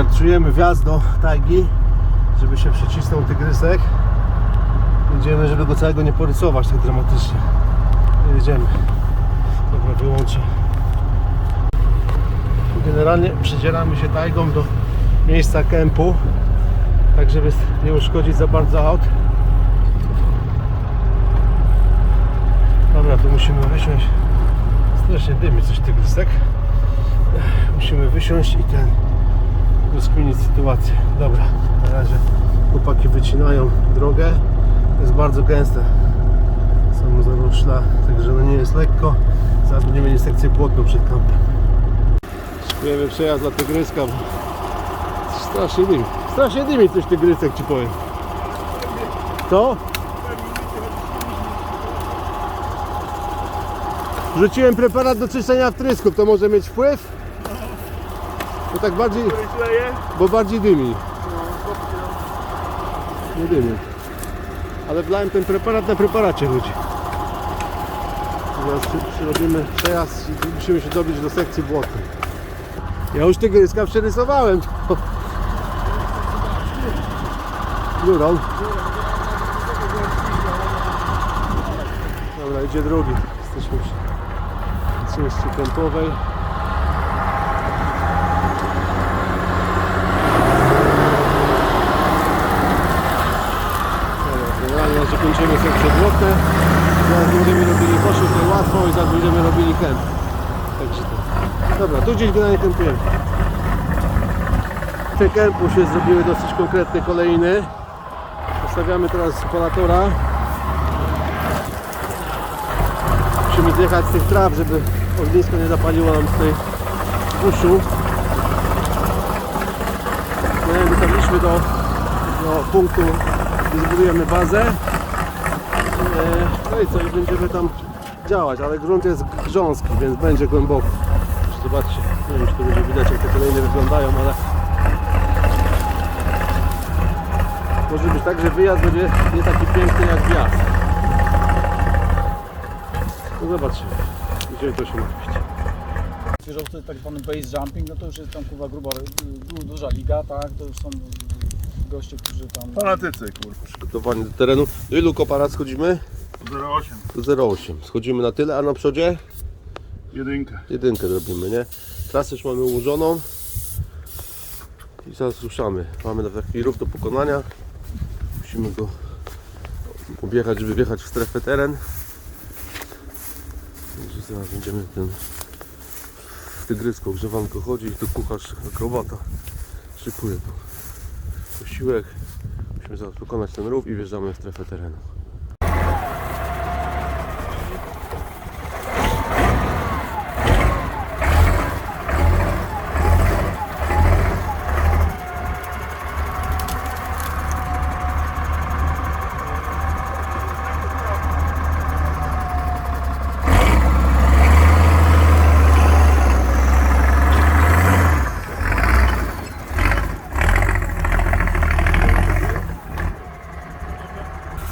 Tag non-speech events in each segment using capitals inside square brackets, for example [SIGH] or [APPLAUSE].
Karczujemy wjazd do tajgi, żeby się przycisnął tygrysek. Jedziemy, żeby go całego nie porysować tak dramatycznie. Jedziemy. Dobra, wyłączę. Generalnie przedzieramy się tajgą do miejsca kempu, tak żeby nie uszkodzić za bardzo aut. Dobra, tu musimy wysiąść. Strasznie dymi coś tygrysek. Musimy wysiąść i ten rozkminić sytuację. Dobra, na razie chłopaki wycinają drogę. Jest bardzo gęste. Samo zarośla, także no nie jest lekko. Zaraz będziemy mieli sekcję płotną przed kampem. Szykujemy przejazd dla tygryska. Strasznie dymi. Strasznie dymi coś tygrysek ci powiem. Co? Wrzuciłem preparat do czyszczenia wtrysków, to może mieć wpływ? To tak bardziej, bo bardziej dymi. Nie dymi. Ale wlałem ten preparat na preparacie ludzi. Teraz przyrobimy przejazd i musimy się dobić do sekcji błotnej. Ja już tygryska przerysowałem. [LAUGHS] Górą. Dobra, idzie drugi. Jesteśmy przy części kąpowej. Dobra, Razie kończymy sekcje błotne. Zaraz będziemy robili poszły, to łatwo i zaraz będziemy robili kęp. Także to. Dobra, tu gdzieś generalnie kępujemy. Tym kępu się zrobiły dosyć konkretne kolejny. Postawiamy teraz polatora. Musimy zjechać z tych traw, żeby ognisko nie zapaliło nam tutaj uszu. No, dotarliśmy do, do punktu, gdzie zbudujemy bazę. No i co, i będziemy tam działać, ale grunt jest grząski, więc będzie głęboko. Zobaczcie, nie wiem czy to będzie widać jak te kolejne wyglądają, ale może być tak, że wyjazd będzie nie taki piękny jak wjazd. No zobaczcie, gdzie to się mieści. Wieżowcy tak zwany base jumping, no to już jest tam kurwa gruba, du- duża liga, tak? To już są goście, którzy tam... Fanatycy, kurwa. Przygotowanie do terenu. Do ilu koparat schodzimy? 08. Do 0,8. Schodzimy na tyle, a na przodzie Jedynkę. jedynkę robimy, nie? Trasę już mamy ułożoną. I zaraz ruszamy. Mamy nawet taki rów do pokonania. Musimy go objechać, żeby wjechać w strefę teren. Także zaraz będziemy ten w tygrysku grzewanko chodzi. Tu kucharz akrobata szykuje tu posiłek. Musimy zaraz pokonać ten rów i wjeżdżamy w strefę terenu.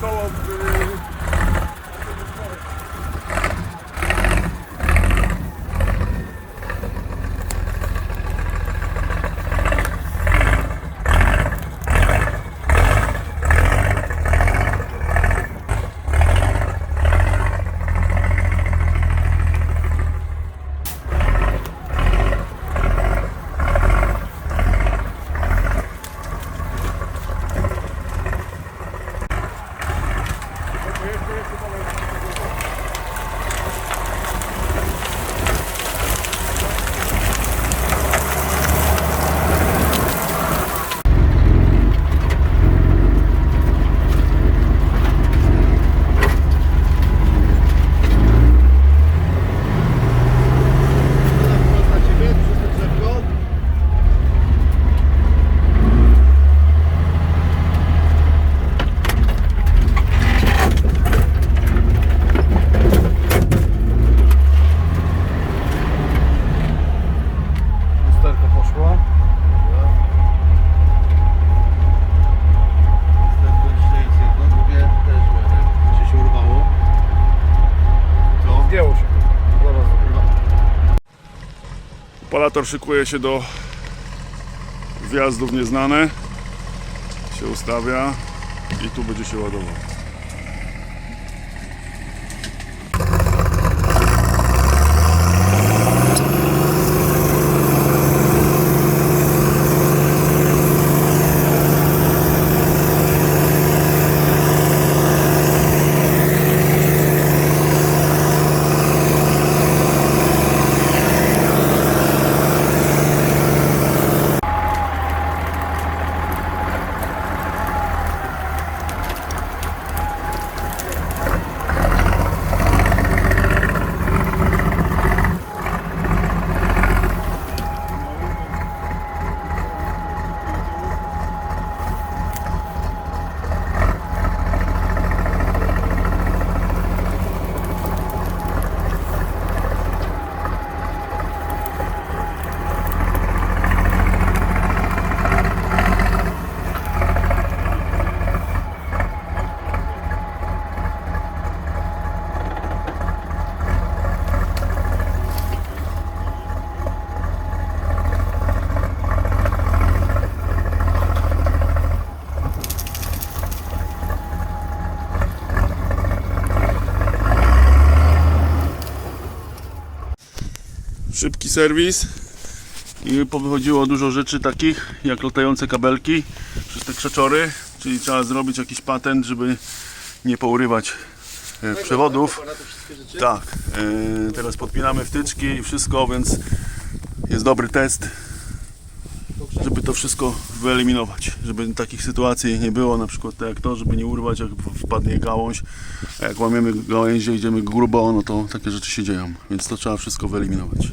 Koło na Ciebie przez to drzewko. Lusterko poszło. Zdechło dzisiaj jest jedno, drugie też w miarę się się urwało. Co? Zdjęło się. Zaraz chyba. Palator szykuje się do wjazdów nieznane się ustawia i tu będzie się ładował. Szybki serwis. I powychodziło dużo rzeczy takich jak latające kabelki przez te krzeczory, czyli trzeba zrobić jakiś patent, żeby nie pourywać e, przewodów. Tak, e, teraz podpinamy wtyczki i wszystko, więc jest dobry test, żeby to wszystko wyeliminować, żeby takich sytuacji nie było, na przykład jak to, żeby nie urwać, jak wpadnie gałąź, a jak łamiemy gałęzie, idziemy grubo, no to takie rzeczy się dzieją, więc to trzeba wszystko wyeliminować.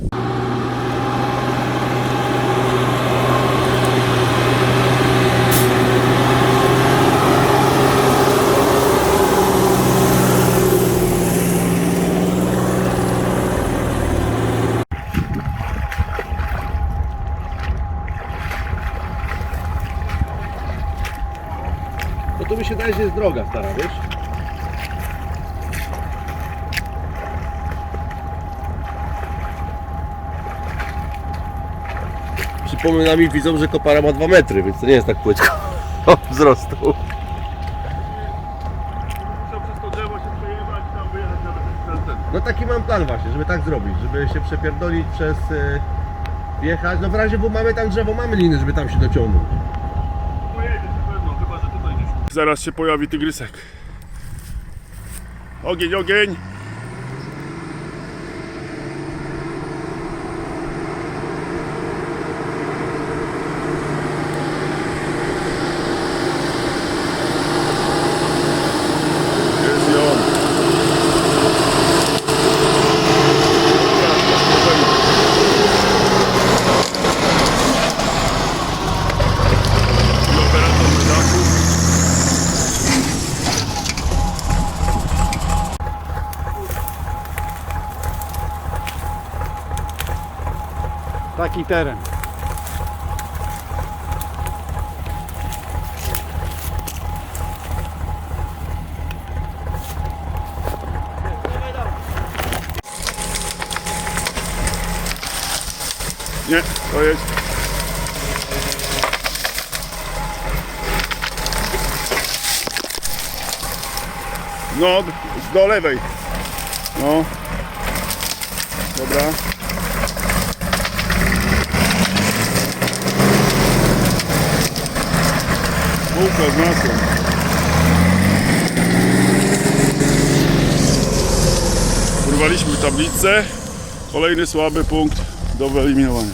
Że jest droga stara, wiesz? Przypominam mi widzom, że kopara ma 2 metry, więc to nie jest tak płytko [LAUGHS] wzrostu. Muszę przez to drzewo się przejechać i tam wyjechać na ten, ten. No taki mam plan właśnie, żeby tak zrobić, żeby się przepierdolić przez... y, wjechać, no w razie, bo mamy tam drzewo, mamy liny, żeby tam się dociągnąć. Pojedzie na pewno, chyba że tutaj gdzieś. Zaraz się pojawi tygrysek. Ogień, ogień! Jest i on. I operator na dachu. Taki teren. Nie, to jest. No, do lewej. No. Dobra. Bułka z masłem. Urwaliśmy tablicę. Kolejny słaby punkt do wyeliminowania.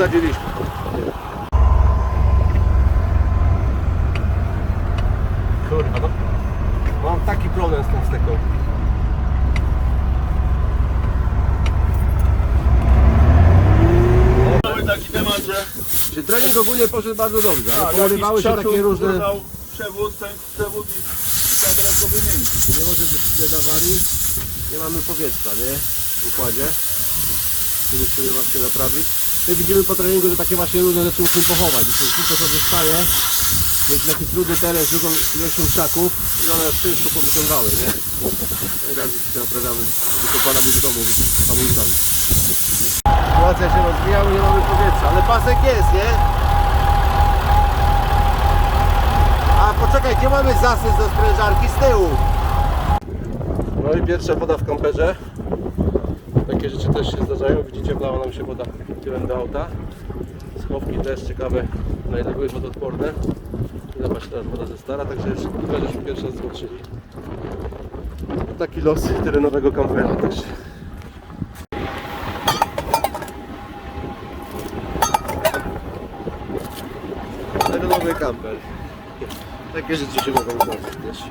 Wysadziliśmy. Kurwa, no. Mam taki problem z tą steką. Mamy taki temat, że Czy trening ogólnie poszedł bardzo dobrze, ale tak, porywały się takie różne... przewód, ten przewód i tak lekko wymienić. Nie może być tyle awarii. Nie mamy powietrza, nie? W układzie. Tu musimy właśnie naprawić. My widzimy po treningu, że takie właśnie różne rzeczy musimy pochować. Że wszystko co zostaje, jest taki trudny teren z dużą ilością krzaków i one wszystko powyciągały, nie? Teraz naprawiamy, żeby to pana w domu hamulcami. Sytuacja się rozwija, bo nie mamy powietrza, ale pasek jest, nie? A poczekaj, gdzie mamy zasys do sprężarki? Z tyłu. No i pierwsza woda w kamperze. Takie rzeczy też się zdarzają. Widzicie, wlała nam się woda tyłem do auta. Schowki też ciekawe, na ile były wodoodporne. Zobacz, teraz woda ze stara, także już żeśmy pierwszy raz zobaczyli. Taki los terenowego kampera też. Terenowy kamper. Takie rzeczy się mogą zdarzyć też.